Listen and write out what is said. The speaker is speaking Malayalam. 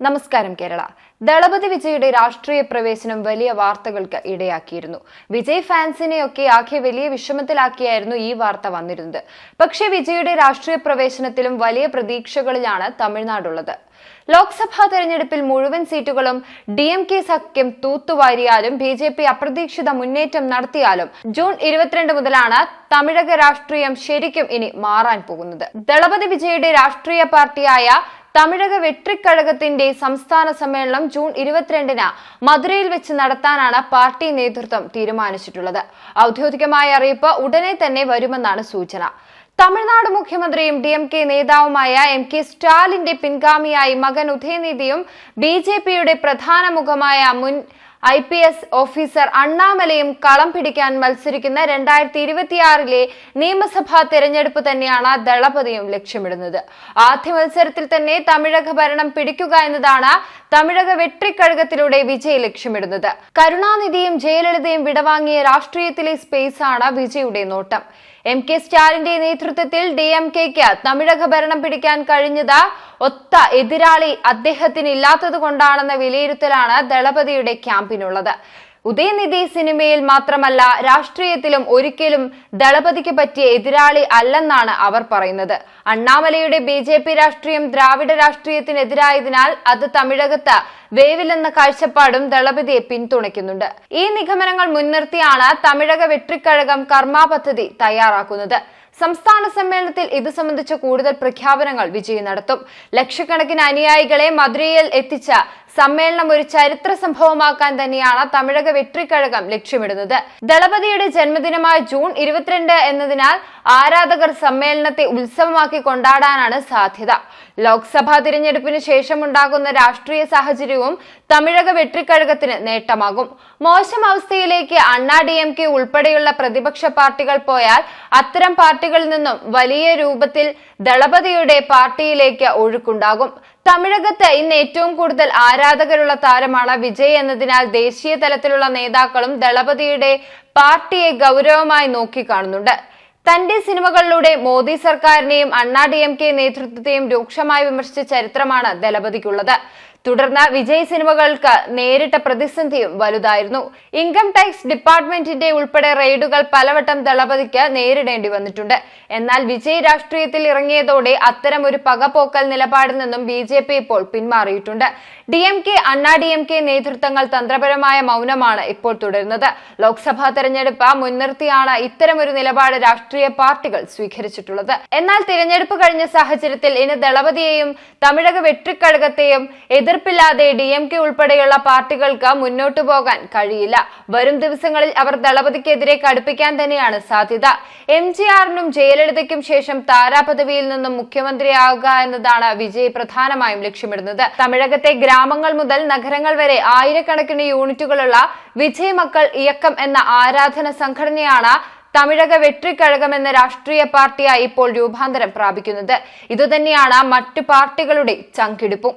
നമസ്കാരം കേരള. ദളപതി വിജയുടെ രാഷ്ട്രീയ പ്രവേശനം വലിയ വാർത്തകൾക്ക് ഇടയാക്കിയിരുന്നു. വിജയ് ഫാൻസിനെയൊക്കെ ആകെ വലിയ വിഷമത്തിലാക്കിയായിരുന്നു ഈ വാർത്ത വന്നിരുന്നത്. പക്ഷേ വിജയുടെ രാഷ്ട്രീയ പ്രവേശനത്തിലും വലിയ പ്രതീക്ഷകളിലാണ് തമിഴ്നാടുള്ളത്. ലോക്സഭാ തെരഞ്ഞെടുപ്പിൽ മുഴുവൻ സീറ്റുകളും ഡി എം കെ സഖ്യം തൂത്തുവാരിയാലും ബി ജെ പി അപ്രതീക്ഷിത മുന്നേറ്റം നടത്തിയാലും ജൂൺ ഇരുപത്തിരണ്ട് മുതലാണ് തമിഴക രാഷ്ട്രീയം ശരിക്കും ഇനി മാറാൻ പോകുന്നത്. ദളപതി വിജയുടെ രാഷ്ട്രീയ പാർട്ടിയായ തമിഴക വെട്രിക്കഴകത്തിന്റെ സംസ്ഥാന സമ്മേളനം ജൂൺ ഇരുപത്തിരണ്ടിന് മധുരയിൽ വെച്ച് നടത്താനാണ് പാർട്ടി നേതൃത്വം തീരുമാനിച്ചിട്ടുള്ളത്. ഔദ്യോഗികമായ അറിയിപ്പ് ഉടനെ തന്നെ വരുമെന്നാണ് സൂചന. തമിഴ്നാട് മുഖ്യമന്ത്രിയും ഡി എം കെ നേതാവുമായ എം കെ സ്റ്റാലിന്റെ പിൻഗാമിയായി മകൻ ഉദയനിധിയും ബി ജെ പിയുടെ പ്രധാന മുഖമായ മുൻ ഐ പി എസ് ഓഫീസർ അണ്ണാമലയും കളം പിടിക്കാൻ മത്സരിക്കുന്ന രണ്ടായിരത്തി ഇരുപത്തിയാറിലെ നിയമസഭാ തെരഞ്ഞെടുപ്പ് തന്നെയാണ് ദളപതിയും ലക്ഷ്യമിടുന്നത്. ആദ്യ മത്സരത്തിൽ തന്നെ തമിഴക ഭരണം പിടിക്കുക എന്നതാണ് തമിഴക വെട്രിക്കഴകത്തിലൂടെ വിജയ് ലക്ഷ്യമിടുന്നത്. കരുണാനിധിയും ജയലളിതയും വിടവാങ്ങിയ രാഷ്ട്രീയത്തിലെ സ്പേസാണ് വിജയുടെ നോട്ടം. എം കെ സ്റ്റാലിന്റെ നേതൃത്വത്തിൽ ഡി എം കെക്ക് തമിഴക ഭരണം പിടിക്കാൻ കഴിഞ്ഞത് ഒത്ത എതിരാളി അദ്ദേഹത്തിന് ഇല്ലാത്തത് കൊണ്ടാണെന്ന വിലയിരുത്തലാണ് ദളപതിയുടെ ക്യാമ്പിനുള്ളത്. ഉദയനിധി സിനിമയിൽ മാത്രമല്ല രാഷ്ട്രീയത്തിലും ഒരിക്കലും ദളപതിക്ക് പറ്റിയ എതിരാളി അല്ലെന്നാണ് അവർ പറയുന്നത്. അണ്ണാമലയുടെ ബി ജെ പി രാഷ്ട്രീയം ദ്രാവിഡ രാഷ്ട്രീയത്തിനെതിരായതിനാൽ അത് തമിഴകത്ത് വേവിലെന്ന കാഴ്ചപ്പാടും ദളപതിയെ പിന്തുണയ്ക്കുന്നുണ്ട്. ഈ നിഗമനങ്ങൾ മുൻനിർത്തിയാണ് തമിഴക വെട്രിക്കഴകം കർമ്മ പദ്ധതി തയ്യാറാക്കുന്നത്. സംസ്ഥാന സമ്മേളനത്തിൽ ഇത് സംബന്ധിച്ച കൂടുതൽ പ്രഖ്യാപനങ്ങൾ വിജയ് നടത്തും. ലക്ഷക്കണക്കിന് അനുയായികളെ മധുരയിൽ എത്തിച്ച സമ്മേളനം ഒരു ചരിത്ര സംഭവമാക്കാൻ തന്നെയാണ് തമിഴക വെട്രിക്കഴകം ലക്ഷ്യമിടുന്നത്. ദളപതിയുടെ ജന്മദിനമായ ജൂൺ ഇരുപത്തിരണ്ട് എന്നതിനാൽ ആരാധകർ സമ്മേളനത്തെ ഉത്സവമാക്കി കൊണ്ടാടാനാണ് സാധ്യത. ലോക്സഭാ തിരഞ്ഞെടുപ്പിന് ശേഷമുണ്ടാകുന്ന രാഷ്ട്രീയ സാഹചര്യവും തമിഴക വെട്രിക്കഴകത്തിന് നേട്ടമാകും. മോശം അവസ്ഥയിലേക്ക് അണ്ണാ ഡി എം കെ ഉൾപ്പെടെയുള്ള പ്രതിപക്ഷ പാർട്ടികൾ പോയാൽ അത്തരം പാർട്ടികളിൽ നിന്നും വലിയ രൂപത്തിൽ ദളപതിയുടെ പാർട്ടിയിലേക്ക് ഒഴുക്കുണ്ടാകും. തമിഴകത്ത് ഇന്ന് ഏറ്റവും കൂടുതൽ ആരാധകരുള്ള താരമാണ് വിജയ് എന്നതിനാൽ ദേശീയ തലത്തിലുള്ള നേതാക്കളും ദളപതിയുടെ പാർട്ടിയെ ഗൗരവമായി നോക്കിക്കാണുന്നുണ്ട്. തന്റെ സിനിമകളിലൂടെ മോദി സർക്കാരിനെയും അണ്ണാ ഡി എം കെ നേതൃത്വത്തെയും രൂക്ഷമായി വിമർശിച്ച ചരിത്രമാണ് ദളപതിക്കുള്ളത്. തുടർന്ന് വിജയ് സിനിമകൾക്ക് നേരിട്ട പ്രതിസന്ധിയും വലുതായിരുന്നു. ഇൻകം ടാക്സ് ഡിപ്പാർട്ട്മെന്റിന്റെ ഉൾപ്പെടെ റെയ്ഡുകൾ പലവട്ടം ദളപതിക്ക് നേരിടേണ്ടി വന്നിട്ടുണ്ട്. എന്നാൽ വിജയ് രാഷ്ട്രീയത്തിൽ ഇറങ്ങിയതോടെ അത്തരം ഒരു പകപോക്കൽ നിലപാടിൽ നിന്നും ബി ജെ പി ഇപ്പോൾ പിന്മാറിയിട്ടുണ്ട്. D M K Anna D M K നേതൃത്വങ്ങൾ തന്ത്രപരമായ മൗനമാണ് ഇപ്പോൾ തുടരുന്നത്. ലോക്സഭാ തെരഞ്ഞെടുപ്പ് മുൻനിർത്തിയാണ് ഇത്തരമൊരു നിലപാട് രാഷ്ട്രീയ പാർട്ടികൾ സ്വീകരിച്ചിട്ടുള്ളത്. എന്നാൽ തിരഞ്ഞെടുപ്പ് കഴിഞ്ഞ സാഹചര്യത്തിൽ ഇനി ദളപതിയെയും തമിഴക വെട്രിക്കഴകത്തെയും എതിർപ്പില്ലാതെ ഡി എം കെ ഉൾപ്പെടെയുള്ള പാർട്ടികൾക്ക് മുന്നോട്ടു പോകാൻ കഴിയില്ല. വരും ദിവസങ്ങളിൽ അവർ ദളപതിക്കെതിരെ കടുപ്പിക്കാൻ തന്നെയാണ് സാധ്യത. എം ജി ആറിനും ജയലളിതയ്ക്കും ശേഷം താരാപദവിയിൽ നിന്നും മുഖ്യമന്ത്രിയാവുക എന്നതാണ് വിജയ് പ്രധാനമായും ലക്ഷ്യമിടുന്നത്. തമിഴകത്തെ ഗ്രാമങ്ങൾ മുതൽ നഗരങ്ങൾ വരെ ആയിരക്കണക്കിന് യൂണിറ്റുകളുള്ള വിജയ് മക്കൾ ഇയക്കം എന്ന ആരാധന സംഘടനയാണ് തമിഴക വെട്രിക്കഴകം എന്ന രാഷ്ട്രീയ പാർട്ടിയായി ഇപ്പോൾ രൂപാന്തരം പ്രാപിക്കുന്നത്. ഇതുതന്നെയാണ് മറ്റു പാർട്ടികളുടെ ചങ്കിടിപ്പും.